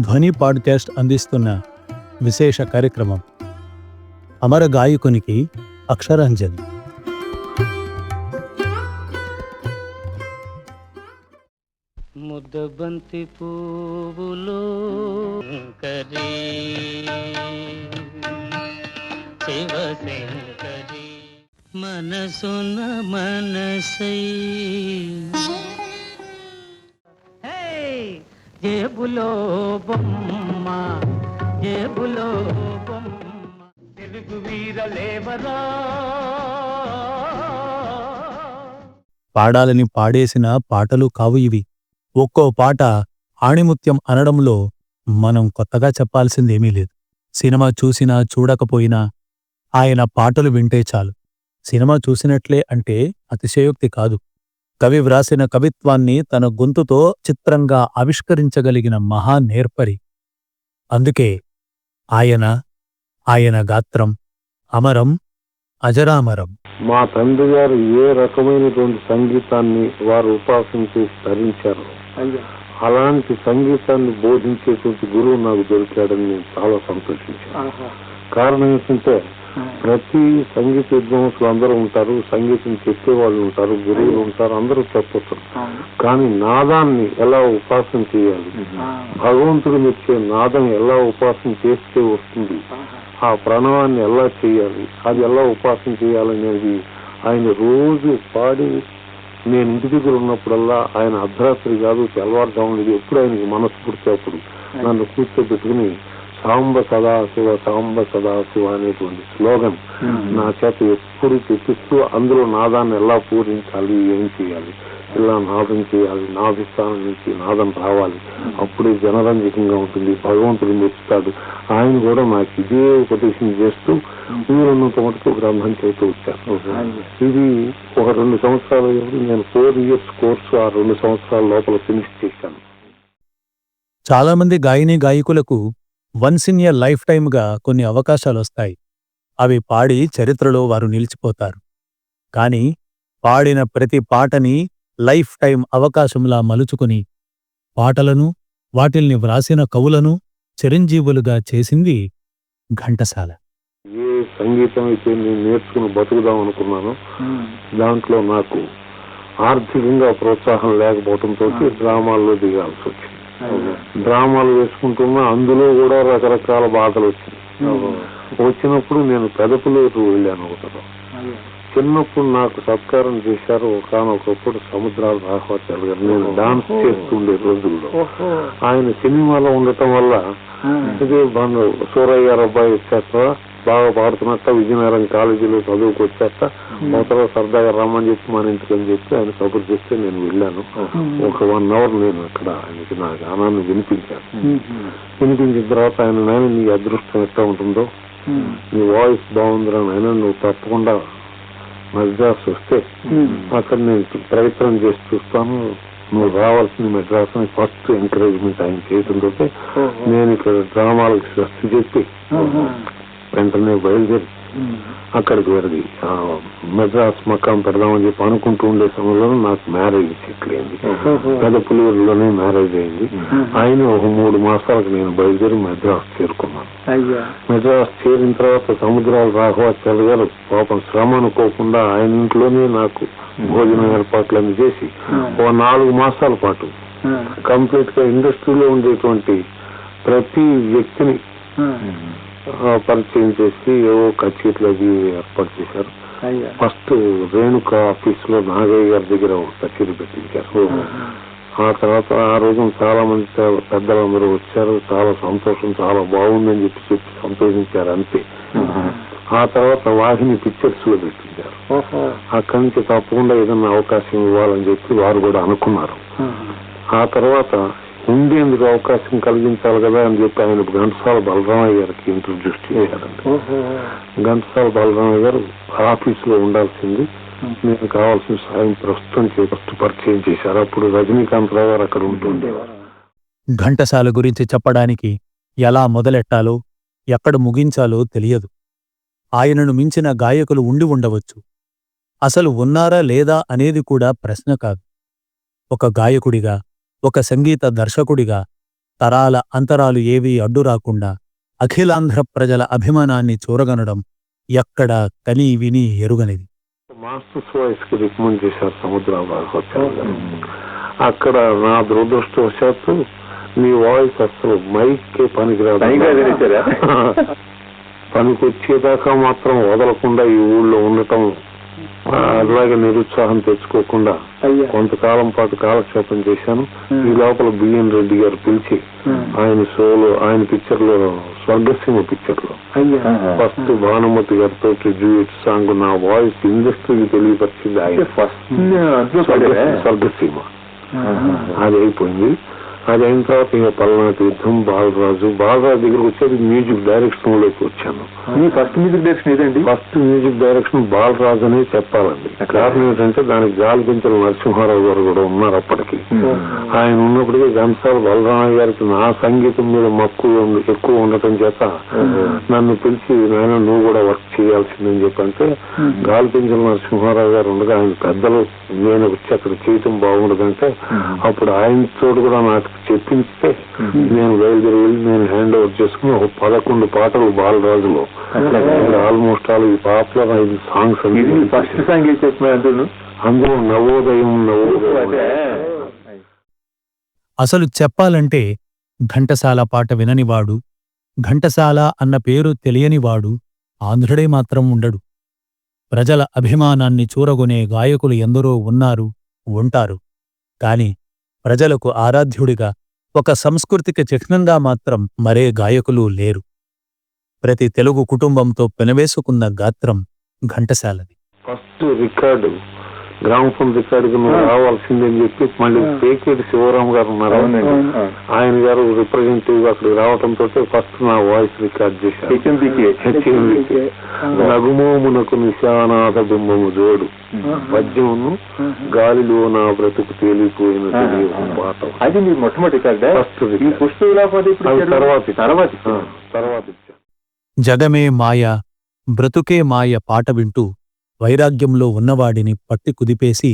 ధ్వని పాడ్కాస్ట్ అందిస్తున్న విశేష కార్యక్రమం అమర గాయకునికి అక్షరాంజలి. ముద్దబంతి పువ్వులో శంకరి మనసున మనసై జేబులో బొమ్మ జేబులో బొమ్మ. తెలుగు వీరలేవరా పాడాలని పాడేసిన పాటలు కావు ఇవి. ఒక్కో పాట ఆణిముత్యం అనడంలో మనం కొత్తగా చెప్పాల్సిందేమీ లేదు. సినిమా చూసినా చూడకపోయినా ఆయన పాటలు వింటే చాలు. సినిమా చూసినట్లే అంటే అతిశయోక్తి కాదు. కవి వ్రాసిన కవిత్వాన్ని తన గొంతుతో చిత్రంగా ఆవిష్కరించగలిగిన మహా నేర్పరి. అందుకే ఆయన ఆయన గాత్రం అమరం అజరామరం. మా తండ్రి గారు ఏ రకమైనటువంటి సంగీతాన్ని వారు ఉపాసించి ధరించారు అలాంటి సంగీతాన్ని బోధించేటువంటి గురువు నాకు దొరికాడని నేను చాలా సంతోషించాను. కారణం ఏంటంటే ప్రతి సంగీత విద్వాంసులు అందరూ ఉంటారు సంగీతం చెప్పేవాళ్ళు ఉంటారు గురువులు ఉంటారు అందరూ చెప్పొచ్చు కానీ నాదాన్ని ఎలా ఉపాసన చేయాలి? భగవంతుడు మెచ్చే నాదం ఎలా ఉపాసన చేస్తే వస్తుంది? ఆ ప్రణవాన్ని ఎలా చేయాలి? అది ఎలా ఉపాసన చేయాలనేది ఆయన రోజు పాడి నేను ఇంటి దగ్గర ఉన్నప్పుడల్లా ఆయన అర్ధరాత్రి కాదు తెల్లవారుజామున ఎప్పుడు ఆయనకి మనసు పుడితే నన్ను కూర్చోబెట్టుకుని సాంబ సదాశివ సాంబ సదాశివ అనేటువంటి స్లోగన్ నా చేత ఎప్పుడు తెప్పిస్తూ అందులో నాదాన్ని ఎలా పూరించాలి ఏం చేయాలి ఇలా నాదం చేయాలి నాదిస్థానం నుంచి నాదం రావాలి అప్పుడే జనరంజకంగా ఉంటుంది భగవంతుడు మెచ్చుతాడు ఆయన కూడా నాకు ఇదే ఉపదేశం చేస్తూ వీరున్నంత మటుకు గ్రంథం చేస్తూ వచ్చాను. ఇది ఒక రెండు సంవత్సరాలు నేను ఫోర్ ఇయర్స్ కోర్సు ఆ రెండు సంవత్సరాల లోపల ఫినిష్ చేశాను. చాలామంది గాయని గాయకులకు వన్స్ ఇన్ ఎ లైఫ్ టైమ్గా కొన్ని అవకాశాలొస్తాయి అవి పాడి చరిత్రలో వారు నిలిచిపోతారు. కాని పాడిన ప్రతి పాటని లైఫ్ టైం అవకాశంలా మలుచుకుని పాటలను వాటిల్ని వ్రాసిన కవులను చిరంజీవులుగా చేసింది ఘంటసాల. ఏ సంగీతం అయితే నేను నేర్చుకుని బతుకుదాం అనుకున్నానో దాంట్లో నాకు ఆర్థికంగా ప్రోత్సాహం లేకపోవడంతో డ్రామాల్లో దిగాల్సి వచ్చింది. డ్రామాలు వేసుకుంటున్నా అందులో కూడా రకరకాల బాధలు వచ్చింది వచ్చినప్పుడు నేను పెదపులేరు వెళ్ళాను ఒకటి చిన్నప్పుడు నాకు సత్కారం చేశారు ఒకనొకప్పుడు సముద్రాలు రాఘవాచార్య గారు. నేను డాన్స్ చేస్తుండే రోజుల్లో. ఆయన సినిమాలో ఉండటం వల్ల ఇది బంధు సూరయ్య గారు అబ్బాయి వచ్చాక బాగా పాడుతున్నట్ట విజయనగరం కాలేజీలో చదువుకు వచ్చాక మొదట సరదాగా రమ్మని చెప్పి మన ఇంటికి అని చెప్పి ఆయన కబుర్ చేస్తే నేను వెళ్ళాను. ఒక వన్ అవర్ నేను అక్కడ ఆయనకి నా గానాన్ని వినిపించాను. వినిపించిన తర్వాత ఆయన నాయన నీ అదృష్టం ఎట్లా ఉంటుందో? నీ వాయిస్ బాగుందిరా నాయన నువ్వు తప్పకుండా మద్రాసు వస్తే అక్కడ నేను ప్రయత్నం చేసి చూస్తాను. నువ్వు రావాల్సింది మెడ్రాస్ అని ఫస్ట్ ఎంకరేజ్మెంట్ ఆయన చేయడంతో నేను ఇక్కడ డ్రామాలకు స్వస్తి చెప్పి వెంటనే బయలుదేరి అక్కడికి వెళ్ళి ఆ, మెడ్రాస్ మకాం పెడదామని చెప్పి అనుకుంటూ ఉండే సమయంలో నాకు మ్యారేజ్ సెటిల్ అయింది. పెద్ద పులియూరులోనే మ్యారేజ్ అయింది. ఆయన ఒక మూడు మాసాలకు నేను బయలుదేరి మెడ్రాస్ చేరుకున్నాను. మెడ్రాస్ చేరిన తర్వాత సముద్రాలు రాఘవాచార్య గారు పాపం శ్రమ అనుకోకుండా ఆయన ఇంట్లోనే నాకు భోజనం ఏర్పాట్లన్నీ చేసి ఓ నాలుగు మాసాల పాటు కంప్లీట్గా ఇండస్ట్రీలో ఉండేటువంటి ప్రతి వ్యక్తిని పరిచయం చేసి ఏవో కచేరీలు అవి ఏర్పాటు చేశారు. ఫస్ట్ రేణుక ఆఫీస్లో నాగయ్య గారి దగ్గర కచేరీ పెట్టించారు. ఆ తర్వాత ఆ రోజు చాలా మంది పెద్దలందరూ వచ్చారు. చాలా సంతోషం చాలా బాగుందని చెప్పి చెప్పి సంతోషించారు అంతే. ఆ తర్వాత వాహిని పిక్చర్స్లో పెట్టించారు. అక్కడి నుంచి తప్పకుండా ఏదైనా అవకాశం ఇవ్వాలని చెప్పి వారు కూడా అనుకున్నారు. ఆ తర్వాత ఉండేందుకు అవకాశం కలిగించాలి కదా అని చెప్పి ఆయన ఘంటసాల బలరామయ్య గారికి ఇంట్రడ్యూస్ చేశారండి. ఘంటసాల బలరామయ్య గారు ఆఫీస్లో ఉండాల్సింది నేను కావాల్సిన సాయం ప్రస్తుతం చే- ఫస్ట్ పరిచయం చేశారు. అప్పుడు రజనీకాంత్ రావు గారు అక్కడ ఉంటుండేవారు ఘంటసాల గురించి చెప్పడానికి ఎలా మొదలెట్టాలో ఎక్కడ ముగించాలో తెలియదు. ఆయనను మించిన గాయకులు ఉండి ఉండవచ్చు. అసలు ఉన్నారా లేదా అనేది కూడా ప్రశ్న కాదు. ఒక గాయకుడిగా ఒక సంగీత దర్శకుడిగా తరాల అంతరాలు ఏవీ అడ్డు రాకుండా అఖిలాంధ్ర ప్రజల అభిమానాన్ని చూరగనడం ఎక్కడా కనీ విని ఎరుగనిది. మాస్టర్స్ రికమెండ్ చేశారు అక్కడ నా దురదృష్టవశాత్తు నీ వాయిస్ అసలు మైక్ పనికిరాదు. పైగా వదిలేశారా? పనికి వచ్చేదాకా మాత్రం వదలకుండా ఈ ఊళ్ళో ఉండటం అలాగే నిరుత్సాహం తెచ్చుకోకుండా కొంతకాలం పాటు కాలక్షేపం చేశాను. ఈ లోపల బిఎన్ రెడ్డి గారు పిలిచి ఆయన షోలో ఆయన పిక్చర్లో స్వర్గసీమ పిక్చర్లో ఫస్ట్ భానుమతి గారితో డ్యూట్ సాంగ్ నా వాయిస్ ఇండస్ట్రీకి తెలియపరిచింది ఆయన. ఫస్ట్? స్వర్గసీమ అది అయిపోయింది అది అయిన తర్వాత ఇక పల్నాటి యుద్ధం బాలరాజు. బాలరాజు దగ్గరకు వచ్చేది మ్యూజిక్ డైరెక్షన్లోకి వచ్చాను. ఫస్ట్ మ్యూజిక్ డైరెక్షన్ ఏదండి? ఫస్ట్ మ్యూజిక్ డైరెక్షన్ బాలరాజు అనే చెప్పాలండి. కారణం ఏంటంటే దానికి జాలపించల నరసింహారావు గారు కూడా ఉన్నారు అప్పటికి. ఆయన ఉన్నప్పటికీ ఘంటసాల బలరామయ్య గారికి నా సంగీతం మీద మక్కువ ఎక్కువ ఉండటం చేత నన్ను పిలిచి నాయన నువ్వు కూడా వర్క్ చేయాల్సిందని చెప్పి అంటే గాలిపించల నరసింహారావు గారు ఉండగా ఆయన పెద్దలు నేను వచ్చి అక్కడ చేయటం బాగుండదంటే అప్పుడు ఆయనతో కూడా నాకు చెప్పించితే నేను బయలుదేరి వెళ్ళి నేను హ్యాండ్ ఓవర్ చేసుకుని ఒక పదకొండు పాటలు బాలరాజులో ఆల్మోస్ట్ ఆల్ ఈ పాపులర్ ఐదు సాంగ్స్ ఫస్ట్ సాంగ్ అందులో నవోదయం నవోదయం. అసలు చెప్పాలంటే ఘంటసాల పాట విననివాడు ఘంటసాల అన్న పేరు తెలియనివాడు ఆంధ్రుడే మాత్రం ఉండడు. ప్రజల అభిమానాన్ని చూరగొనే గాయకులు ఎందరో ఉన్నారు ఉంటారు. కాని ప్రజలకు ఆరాధ్యుడిగా ఒక సంస్కృతిక చిహ్నంగా మాత్రం మరే గాయకులు లేరు. ప్రతి తెలుగు కుటుంబంతో పెనవేసుకున్న గాత్రం ఘంటసాలది. ఫస్ట్ రికార్డు గ్రామఫోన్ రికార్డుకి నువ్వు రావాల్సిందని చెప్పి మళ్ళీ పేకేటి శివరాం గారు ఉన్నారు. ఆయన గారు రిప్రజెంటేటివ్ అక్కడికి రావడంతో ఫస్ట్ నా వాయిస్ రికార్డ్ హెచ్ఎంవికి నగుమోమునకు నిశానాథ బింబము జోడు. పద్యమును గాలిలో నా బ్రతుకు తేలిపోయిన తెలియదు పాట అది మీ మొట్టమొదటి? తర్వాత. తర్వాత. తర్వాత జగమే మాయ బ్రతుకే మాయ పాట వింటూ వైరాగ్యంలో ఉన్నవాడిని పట్టి కుదిపేసి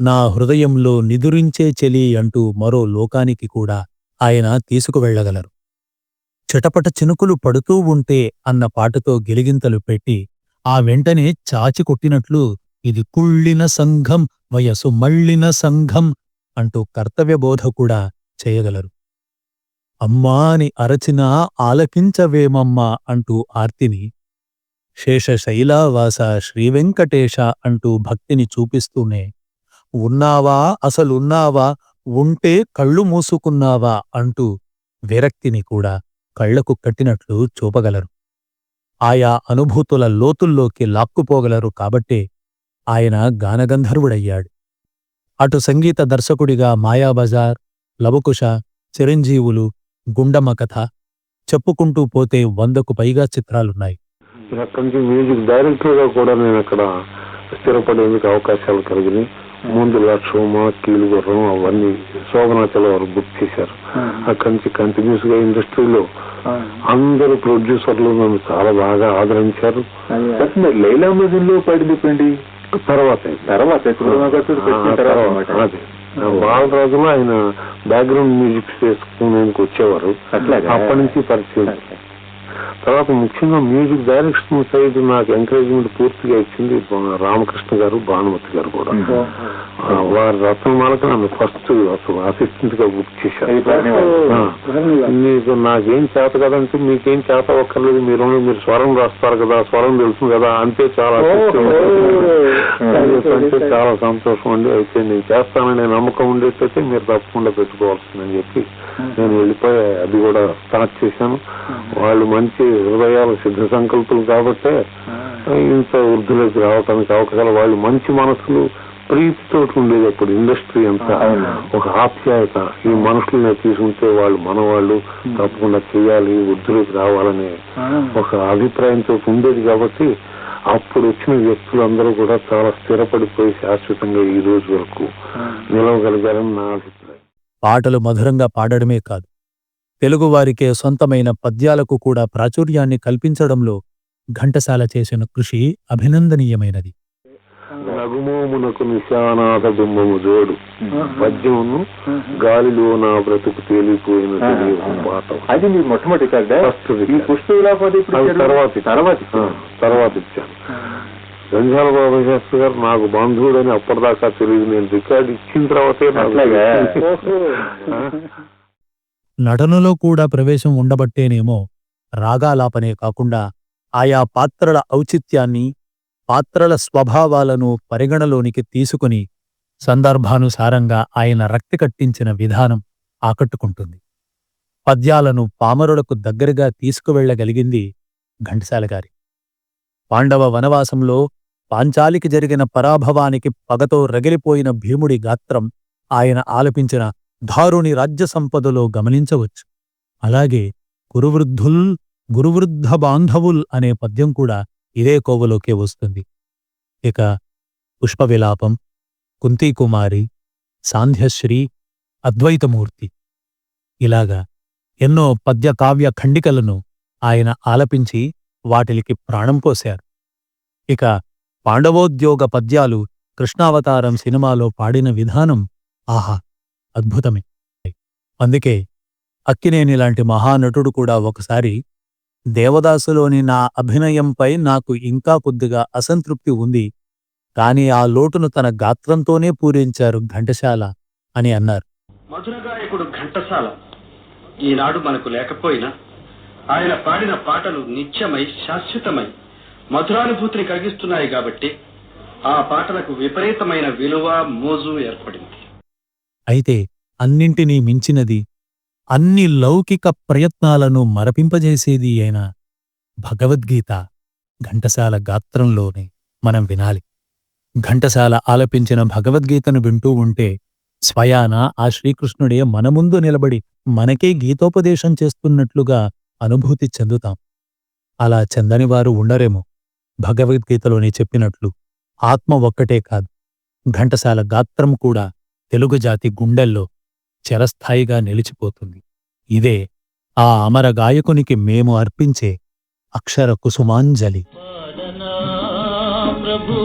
నా హృదయంలో నిదురించే చెలి అంటూ మరో లోకానికి కూడా ఆయన తీసుకువెళ్ళగలరు చిటపట చినుకులు పడుతూ ఉంటే అన్న పాటతో గిలిగింతలు పెట్టి ఆ వెంటనే చాచి కొట్టినట్లు ఇది కుళ్ళిన సంఘం వయసు మళ్ళిన సంఘం అంటూ కర్తవ్యబోధ కూడా చేయగలరు. అమ్మా అని అరచినా ఆలకించవేమమ్మా అంటూ ఆర్తిని శేషశైలావాస శ్రీవెంకటేశ అంటూ భక్తిని చూపిస్తూనే ఉన్నావా? అసలున్నావా ఉంటే కళ్ళు మూసుకున్నావా? అంటూ విరక్తిని కూడా కళ్ళకు కట్టినట్లు చూపగలరు. ఆయా అనుభూతుల లోతుల్లోకి లాక్కుపోగలరు కాబట్టే ఆయన గానగంధర్వుడయ్యాడు. అటు సంగీత దర్శకుడిగా మాయాబజార్ లవకుశ చిరంజీవులు గుండమ్మ కథ చెప్పుకుంటూ పోతే వందకు పైగా చిత్రాలున్నాయి. అక్కడి నుంచి మ్యూజిక్ డైరెక్టర్గా కూడా నేను అక్కడ స్థిరపడేందుకు అవకాశాలు కలిగినాయి. ముందు లక్ష్మ కీలుగుర్రం అవన్నీ శోభనాచల వారు బుక్ చేశారు. అక్కడి నుంచి కంటిన్యూస్గా ఇండస్ట్రీలో అందరు ప్రొడ్యూసర్లు నన్ను చాలా బాగా ఆదరించారు. లైలా మజిన్లో పాడింది తర్వాత. తర్వాత. అదే. బాలరాజులో ఆయన బ్యాక్గ్రౌండ్ మ్యూజిక్ చేసుకునేందుకు వచ్చేవారు? అప్పటి నుంచి పరిచయం. తర్వాత ముఖ్యంగా మ్యూజిక్ డైరెక్షన్ సైడ్ నాకు ఎంకరేజ్మెంట్ పూర్తిగా ఇచ్చింది రామకృష్ణ గారు భానుమతి గారు కూడా. ఆ, వారి రత్నమాలకు నన్ను ఫస్ట్ అసలు అసిస్టెంట్గా బుక్ చేశారు మీకు నాకేం చేత కదంటే మీకేం చేత ఒక్కర్లేదు మీరు మీరు స్వరం రాస్తారు కదా స్వరం తెలుసు కదా అంతే చాలా. అంటే చాలా సంతోషం అండి. అయితే నేను చేస్తాననే నమ్మకం ఉండేటైతే మీరు తప్పకుండా పెట్టుకోవాల్సిందని చెప్పి నేను వెళ్ళిపోయి అది కూడా స్టార్ట్ చేశాను. వాళ్ళు మంచి హృదయాలు సిద్ధ సంకల్పులు కాబట్టే ఇంత వృద్ధులకు రావటానికి అవకాశాలు వాళ్ళు మంచి మనసులు ప్రీతితో ఉండేది అప్పుడు ఇండస్ట్రీ అంతా. ఒక ఆప్యాయత. ఈ మనుషుల్ని తీసుకుంటే వాళ్ళు మనవాళ్ళు తప్పకుండా చేయాలి వృద్ధులకు రావాలనే ఒక అభిప్రాయంతో ఉండేది కాబట్టి అప్పుడు వచ్చిన వ్యక్తులందరూ కూడా చాలా స్థిరపడిపోయి శాశ్వతంగా ఈ రోజు వరకు నిలవగలిగారని నా అభిప్రాయం. పాటలు మధురంగా పాడడమే కాదు. తెలుగువారికే సొంతమైన పద్యాలకు కూడా ప్రాచుర్యాన్ని కల్పించడంలో ఘంటసాల చేసిన కృషి అభినందనీయమైనది. నగుమోమునకు నిశానాథ బింబము జోడు. పద్యమును గాలిలో నా బ్రతుకు తేలిపోయిన పాఠం. అది మీ మొట్టమొదటి? తర్వాత. తర్వాత. తర్వాత ఇచ్చాను. గంజాల బాబా శాస్త్రి గారు నాకు బంధువుడని అప్పటిదాకా తెలియదు. నేను రికార్డు ఇచ్చిన తర్వాతే నాకు అట్లాగా? తెలిసింది. ఆ? నటనలో కూడా ప్రవేశం ఉండబట్టేనేమో రాగాలాపనే కాకుండా ఆయా పాత్రల ఔచిత్యాన్ని పాత్రల స్వభావాలను పరిగణలోనికి తీసుకుని సందర్భానుసారంగా ఆయన రక్తి కట్టించిన విధానం ఆకట్టుకుంటుంది. పద్యాలను పామరులకు దగ్గరగా తీసుకువెళ్ళగలిగింది ఘంటసాల గారి పాండవ వనవాసంలో పాంచాలికి జరిగిన పరాభవానికి పగతో రగిలిపోయిన భీముడి గాత్రం ఆయన ఆలపించిన ధారుని రాజ్య సంపదలో గమనించవచ్చు. అలాగే గురువృద్ధుల్ గురువృద్ధ బాంధవుల్ అనే పద్యం కూడా ఇదే కోవలోకే వస్తుంది. ఇక పుష్పవిలాపం కుంతీకుమారి సాంధ్యశ్రీ అద్వైతమూర్తి. ఇలాగా ఎన్నో పద్య కావ్య ఖండికలను ఆయన ఆలపించి వాటిలికి ప్రాణం పోశారు. ఇక పాండవోద్యోగ పద్యాలు కృష్ణావతారం సినిమాలో పాడిన విధానం ఆహా! అద్భుతమే. అందుకే అక్కినేని లాంటి మహానటుడు కూడా ఒకసారి దేవదాసులోని నా అభినయంపై నాకు ఇంకా కొద్దిగా అసంతృప్తి ఉంది కాని ఆ లోటును తన గాత్రంతోనే పూరించారు ఘంటశాల అని అన్నారు. మధురగాయకుడు ఘంటసాల ఈనాడు మనకు లేకపోయినా ఆయన పాడిన పాటలు నిత్యమై శాశ్వతమై మధురానుభూతిని కలిగిస్తున్నాయి కాబట్టి ఆ పాటలకు విపరీతమైన విలువ మోజు ఏర్పడింది. అయితే అన్నింటినీ మించినది అన్ని లౌకిక ప్రయత్నాలను మరపింపజేసేది అయిన భగవద్గీత ఘంటసాల గాత్రంలోనే మనం వినాలి. ఘంటసాల ఆలపించిన భగవద్గీతను వింటూ ఉంటే స్వయాన ఆ శ్రీకృష్ణుడే మన ముందు నిలబడి మనకే గీతోపదేశం చేస్తున్నట్లుగా అనుభూతి చెందుతాం. అలా చెందనివారు ఉండరేమో భగవద్గీతలోనే చెప్పినట్లు ఆత్మ ఒక్కటే కాదు ఘంటసాల గాత్రం కూడా తెలుగు జాతి గుండెల్లో చిరస్థాయిగా నిలిచిపోతుంది. ఇదే ఆ అమర గాయకునికి మేము అర్పించే అక్షర కుసుమాంజలి. ప్రభు